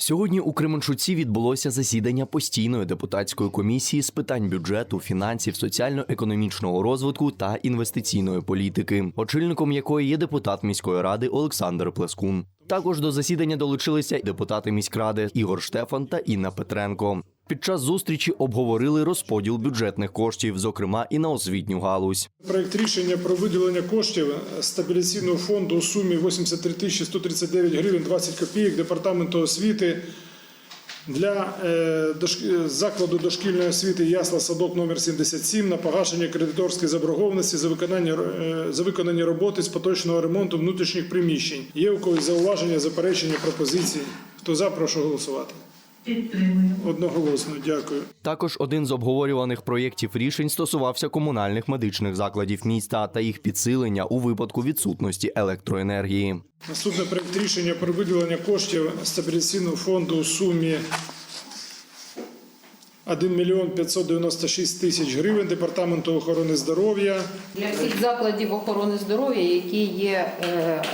Сьогодні у Кременчуці відбулося засідання постійної депутатської комісії з питань бюджету, фінансів, соціально-економічного розвитку та інвестиційної політики, очільником якої є депутат міської ради Олександр Плескун. Також до засідання долучилися депутати міськради Ігор Штефан та Інна Петренко. Під час зустрічі обговорили розподіл бюджетних коштів, зокрема і на освітню галузь. Проект рішення про виділення коштів стабіляційного фонду у сумі 83 тисячі 139 гривень 20 копійок Департаменту освіти для е, е, закладу дошкільної освіти Ясла Садок номер 77 на погашення кредиторської заборгованості за виконання, е, за виконані роботи з поточного ремонту внутрішніх приміщень. Є у когось зауваження, заперечення, пропозиції? Хто за, прошу голосувати. Підтримую. Одноголосно, дякую. Також один з обговорюваних проєктів рішень стосувався комунальних медичних закладів міста та їх підсилення у випадку відсутності електроенергії. Наступний проект рішення про виділення коштів стабіляційного фонду у сумі 1 мільйон 596 тисяч гривень Департаменту охорони здоров'я. Для всіх закладів охорони здоров'я, які є е,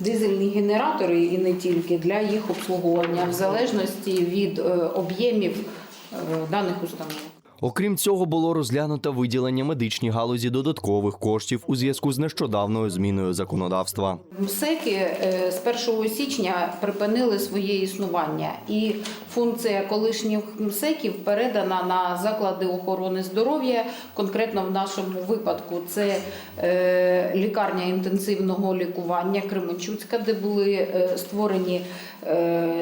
дизельні генератори і не тільки для їх обслуговування, в залежності від е, об'ємів е, даних установ. Окрім цього, було розглянуто виділення медичній галузі додаткових коштів у зв'язку з нещодавною зміною законодавства. МСЕКи е, з 1 січня припинили своє існування, і функція колишніх МСЕКів передана на заклади охорони здоров'я. Конкретно в нашому випадку це е, лікарня інтенсивного лікування Кременчуцька, де були е, створені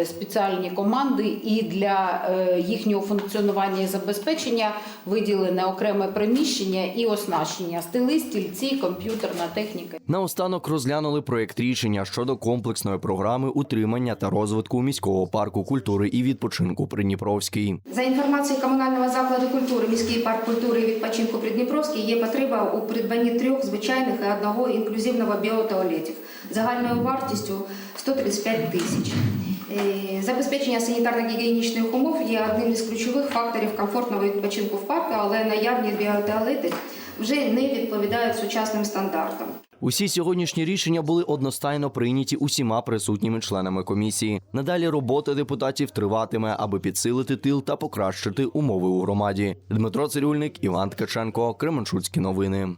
спеціальні команди, і для їхнього функціонування і забезпечення виділене окреме приміщення і оснащення стили, стільці, комп'ютерна техніка. Наостанок розглянули проєкт рішення щодо комплексної програми утримання та розвитку міського парку культури і відпочинку Придніпровський. За інформацією комунального закладу культури, міський парк культури і відпочинку Придніпровський є потреба у придбанні трьох звичайних і одного інклюзивного біотуалетів загальною вартістю 135 тисяч. Е, Забезпечення санітарно-гігієнічних умов є одним із ключових факторів комфортного відпочинку в парку, але наявні біотуалети вже не відповідають сучасним стандартам. Усі сьогоднішні рішення були одностайно прийняті усіма присутніми членами комісії. Надалі робота депутатів триватиме, аби підсилити тил та покращити умови у громаді. Дмитро Цирюльник, Іван Ткаченко, Кременчуцькі новини.